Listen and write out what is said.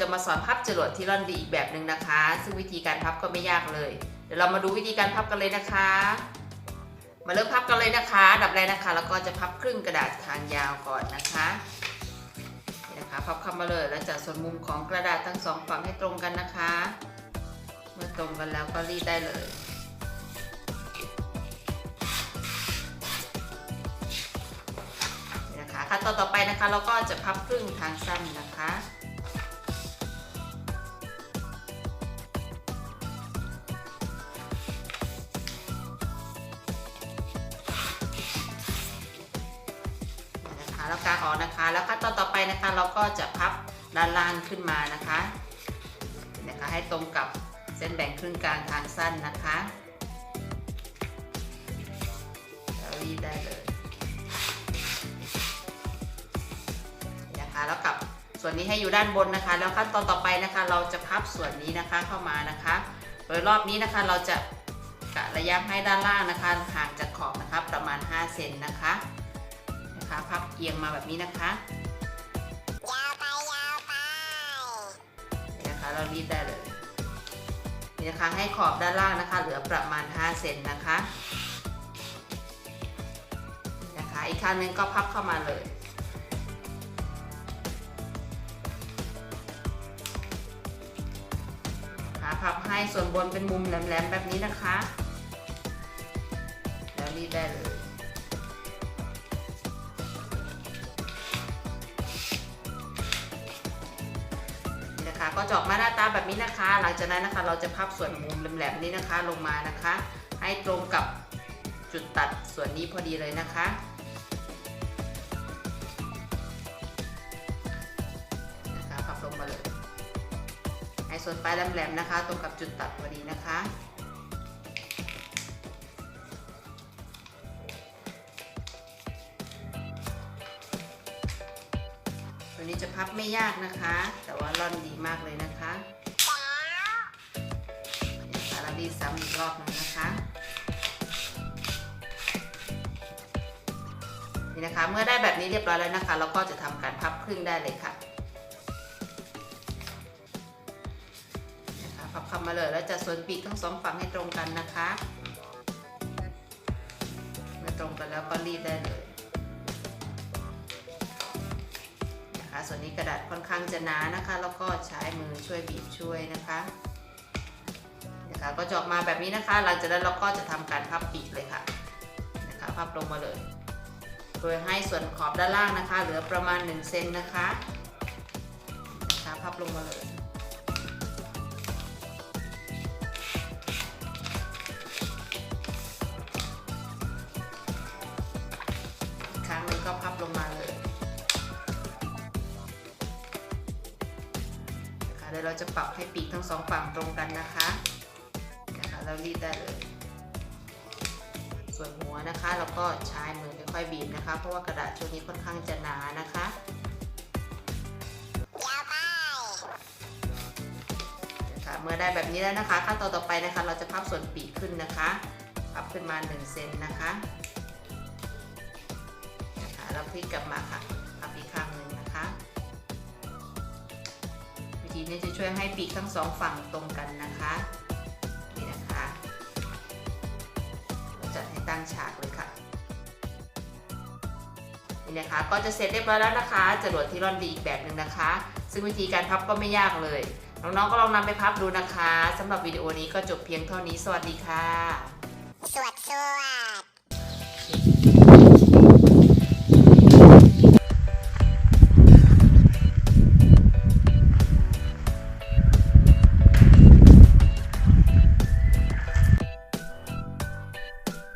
จะมาสอนพับจรวดที่ร่อนดีอีกแบบหนึ่งนะคะ ซึ่งวิธีการพับก็ไม่ยากเลย เดี๋ยวเรามาดูวิธีการพับกันเลยนะคะ มาเริ่มพับกันเลยนะคะ ดับแรกนะคะ แล้วก็จะพับครึ่งกระดาษทางยาวก่อนนะคะนี่นะคะ พับเข้ามาเลยแล้วจัดส่วนมุมของกระดาษทั้งสองฝั่งให้ตรงกันนะคะ เมื่อตรงกันแล้วก็รีดได้เลยนี่นะคะขั้นตอนต่อไปนะคะเราก็จะพับครึ่งทางสั้นนะคะ แล้วกางออกนะคะ แล้วขั้นตอนต่อไปนะคะ เราก็จะพับด้านล่างขึ้นมานะคะนะคะ ให้ตรงกับเส้นแบ่งครึ่งกลางทางสั้นนะคะแล้วรีดได้เลยนะคะแล้วกับส่วนนี้ให้อยู่ด้านบนนะคะ แล้วขั้นตอนต่อไปนะคะ เราจะพับส่วนนี้นะคะเข้ามานะคะ โดยรอบนี้นะคะเราจะกะระยะให้ด้านล่างนะคะ ห่างจากขอบนะคะประมาณ 5 เซนนะคะ พับเอียงมาแบบนี้นะคะยาวไปยาวไปนี่นะคะเรารีดได้เลยนี่นะคะให้ขอบด้านล่างนะคะ เหลือประมาณ 5 เซนนะคะนะคะ อีกข้างหนึงก็พับเข้ามาเลยนะคะพับให้ส่วนบนเป็นมุมแหลมๆแบบนี้นะคะ แล้วรีดได้เลย ก็จะออกมาหน้าตาแบบนี้นะคะ หลังจากนั้นนะคะ เราจะพับส่วนมุมแหลมๆนี้นะคะลงมานะคะ ให้ตรงกับจุดตัดส่วนนี้พอดีเลยนะคะ นะคะพับลงมาเลย ให้ส่วนปลายแหลมๆนะคะ ตรงกับจุดตัดพอดีนะคะ จะพับไม่ยากนะคะ แต่ว่าร่อนดีมากเลยนะคะเดี๋ยวเราดีซ้ำอีกรอบหนึงนะคะนี่นะคะ เมื่อได้แบบนี้เรียบร้อยแล้วนะคะ เราก็จะทำการพับครึ่งได้เลยค่ะนะคะพับเข้ามาเลยแล้วจะส่วนปีกทั้งสองฝั่งให้ตรงกันนะคะเมื่อตรงกันแล้วก็รีดได้เลย นะคะ ส่วนนี้กระดาษค่อนข้างจะหนานะคะ แล้วก็ใช้มือช่วยบีบช่วยนะคะนะคะก็จะออกมาแบบนี้นะคะ หลังจากนั้นเราก็จะทำการพับปีกเลยค่ะนะคะพับลงมาเลย โดยให้ส่วนขอบด้านล่างนะคะ เหลือประมาณ1เซนนะคะนะคะพับลงมาเลย เราจะปรับให้ปีกทั้งสองฝั่งตรงกันนะคะนะคะแล้วรีดได้เลย ส่วนหัวนะคะ เราก็ใช้มือค่อยๆบีบนะคะ เพราะว่ากระดาษชุดนี้ค่อนข้างจะหนานะคะนะคะเมื่อได้แบบนี้แล้วนะคะขั้นตอนต่อไปนะคะ เราจะพับส่วนปีกขึ้นนะคะพับขึ้นมา1เซนนะคะนะคะแล้วพลิกกลับมาค่ะ วิธีนี้จะช่วยให้ปีกทั้งสองฝั่งตรงกันนะคะนี่นะคะเราจัดให้ตั้งฉากเลยค่ะนี่นะคะก็จะเสร็จเรียบร้อยแล้วนะคะจรวดที่ร่อนดีอีกแบบหนึ่งนะคะ ซึ่งวิธีการพับก็ไม่ยากเลยน้องๆก็ลองนำไปพับดูนะคะสำหรับวิดีโอนี้ก็จบเพียงเท่านี้สวัสดีค่ะ สวดสวด